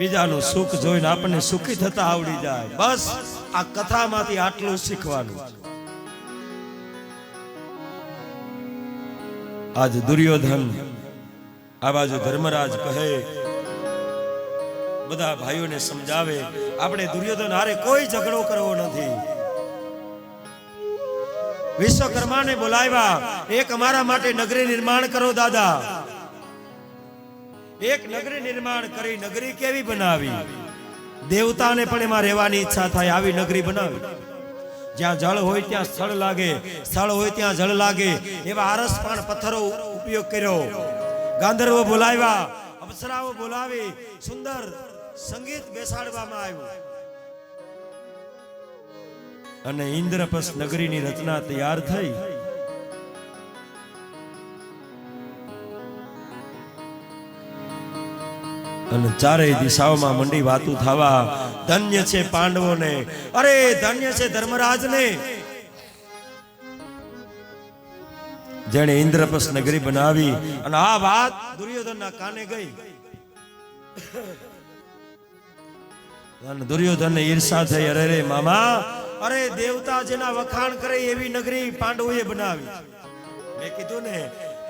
બીજાનું સુખ જોઈને આપણને સુખી થતા આવડી જાય. બસ આ કથામાંથી આટલું શીખવાનું. આજ દુર્યોધન આ બાજુ ધર્મરાજ કહે, બધા ભાઈઓને સમજાવે, આપણે દુર્યોધન હારે કોઈ ઝઘડો કરવો નથી. વિશ્વકર્માને બોલાવ્યા, એક અમારા માટે નગરી નિર્માણ કરો, દાદા. એક નગરી નિર્માણ કરી, નગરી કેવી બનાવી? દેવતાને પણ એમાં રહેવાની ઈચ્છા થાય આવી નગરી બનાવી. જ્યાં જળ હોય ત્યાં સ્થળ લાગે, સ્થળ હોય ત્યાં જળ લાગે. એવા આરસપાન પથ્થરો ઉપયોગ કર્યો. ગાંધર્વો બોલાવ્યા, અપ્સરાઓ બોલાવી, સુંદર સંગીત બેસાડવામાં આવ્યું. અને ઇન્દ્રપસ નગરીની રચના તૈયાર થઈ. અને ચારેય દિશાઓમાં મંડી વાતું થવા ધન્ય છે પાંડવોને. અરે ધન્ય છે ધર્મરાજને. જેણે ઇન્દ્રપસ નગરી બનાવી અને આ વાત દુર્યોધનના કાને ગઈ. અને દુર્યોધન ઈર્ષા થઈ અરે રે મામા અરે દેવતા જેના વખાણ કરે એવી નગરી પાંડવોએ બનાવી મેં કીધું ને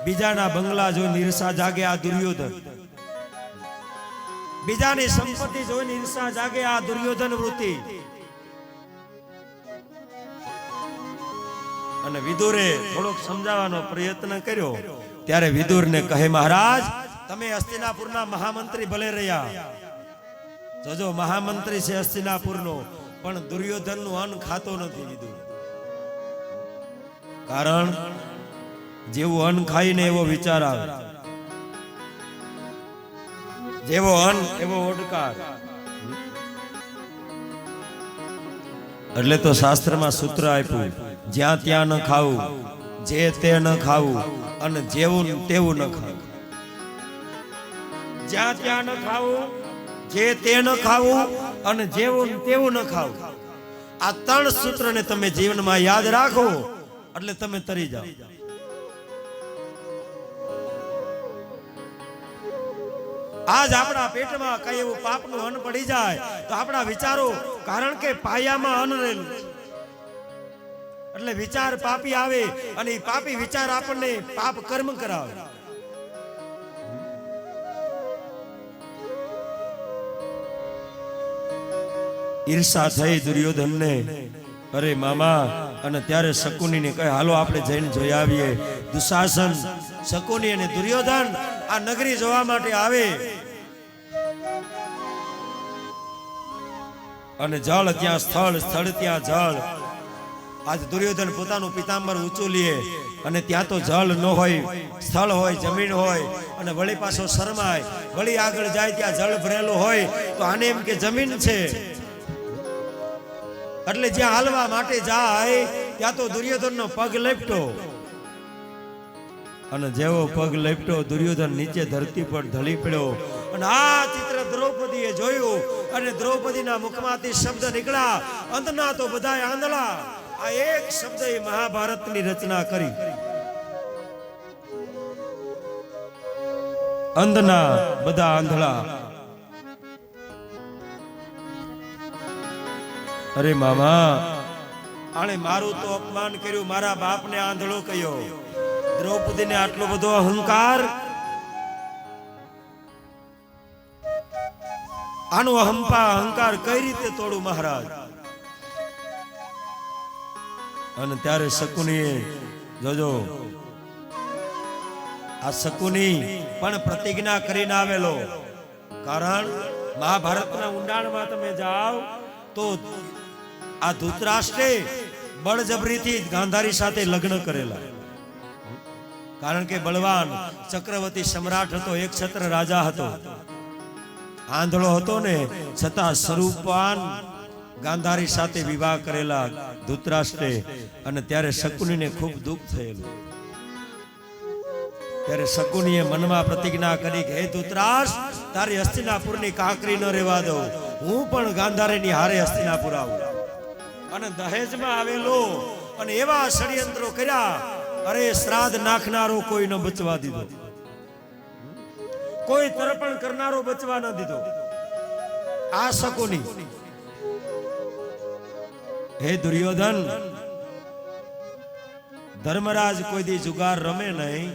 બીજાના બંગલા જો ઈર્ષા જાગે આ દુર્યોધન. બીજાની સંપત્તિ જોઈને ઈર્ષા જાગે આ દુર્યોધન વૃત્તિ. અને વિદુરે થોડોક સમજાવવાનો પ્રયત્ન કર્યો. ત્યારે વિદુરને કહે, મહારાજ, તમે હસ્તિનાપુરના મહામંત્રી ભલે રહ્યા. જોજો, મહામંત્રી છે હસ્તિનાપુરનો, પણ દુર્યોધનનું અન્ન ખાતો નથી વિદુર. કારણ, જેવું અન્ન ખાઈને એવો વિચાર આવે. જેવો અન્ન, એવો ઓડકાર એટલે તો શાસ્ત્રમાં સૂત્ર આપ્યું, જ્યાં ત્યાં ન ખાવું, જે તે ન ખાવું, અને જેવું તેવું ન ખાવું. જ્યાં ત્યાં ન ખાવું, જે તે ન ખાવું, અને જેવું તેવું ન ખાવું. આ ત્રણ સૂત્રને તમે જીવનમાં યાદ રાખો, એટલે તમે તરી જાઓ. આજ આપણા પેટમાં કઈ એવું પાપનું અન્ન પડી જાય તો આપણા વિચારો, કારણ કે પાયામાં અન્ન રહેલું. એટલે વિચાર પાપી આવે અને પાપી વિચાર આપણને પાપ કર્મ કરાવે. ઈર્ષા થઈ દુર્યોધનને, અરે મામા, અને ત્યારે શકુનીને કહે, હાલો આપણે જઈને જોઈ આવીએ. દુશાસન, શકુની અને દુર્યોધન આ નગરી જોવા માટે આવે. અને જળ ત્યાં, સ્થળ સ્થળ ત્યાં જળ. આજ દુર્યોધન પોતાનું પિતાંબર ઊંચું લે અને ત્યાં તો જળ ન હોય, સ્થળ હોય, જમીન હોય અને વળી પાછો શરમાય. વળી આગળ જાય ત્યાં જળ ભરેલું હોય તો આને એમ કે જમીન છે. એટલે જ્યાં હાલવા માટે જાય, ત્યાં તો દુર્યોધનનો પગ લેપટો. અને જેવો પગ લેપટો, દુર્યોધન નીચે ધરતી પર ઢળી પડ્યો. અને આ ચિત્ર દ્રૌપદીએ જોયું. અને દ્રૌપદીના મુખમાંથી શબ્દ નીકળ્યા. અંતના તો બધા આંધળા. આ એક શબ્દ એ મહાભારતની રચના કરી. અંધના બધા આંધળા. અરે મામા, આણે મારું તો અપમાન કર્યું, મારા બાપને આંધળો કયો. દ્રૌપદીને આટલો બધો અહંકાર આનો અહંપા અહંકાર કઈ રીતે તોડું મહારાજ? અને ત્યારે શકુની, જોજો, આ શકુની પણ પ્રતિજ્ઞા કરીને આવેલો. કારણ મહાભારતના ઊંડાણમાં તમે જાઓ તો આ ધૂતરાષ્ટ્રે બળજબરીથી ગાંધારી સાથે લગ્ન કરેલા. કારણ કે બળવાન ચક્રવર્તી સમ્રાટ હતો, એક છત્ર રાજા હતો. આંધળો હતો ને, છતાં સ્વરૂપવાન ગાંધારી સાથે વિવાહ કરેલા ધૂતરાષ્ટ્રે અને ત્યારે શકુનીને ખૂબ દુઃખ થયેલું. ત્યારે શકુનીએ મનમાં પ્રતિજ્ઞા કરી કે, હે ધૂતરાષ્ટ્ર, તારી હસ્તિનાપુરની કાંકરી ન રહેવા દઉં. હું પણ ગાંધારીની હારે હસ્તિનાપુર આવું. અને દહેજમાં આવેલો અને એવા ષડયંત્રો કર્યા. અરે શ્રાદ્ધ નાખનારો કોઈ ન બચવા દીધો. કોઈ તરપણ કરનારો બચવા ન દીધો. આ શકુની. હે દુર્યોધન, ધર્મરાજ કોઈ દી જુગાર રમે નહીં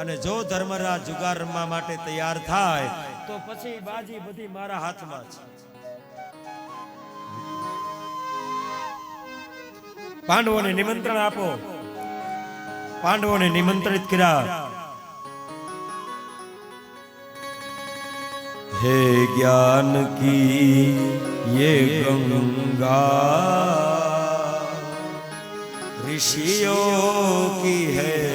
અને જો ધર્મરાજ જુગાર રમવા માટે તૈયાર થાય, તો પછી બાજી બધી મારા હાથમાં છે. પાંડવોને નિમંત્રણ આપો. પાંડવોને નિમંત્રિત કર્યા. हे ज्ञान की ये गंगा ऋषियों की है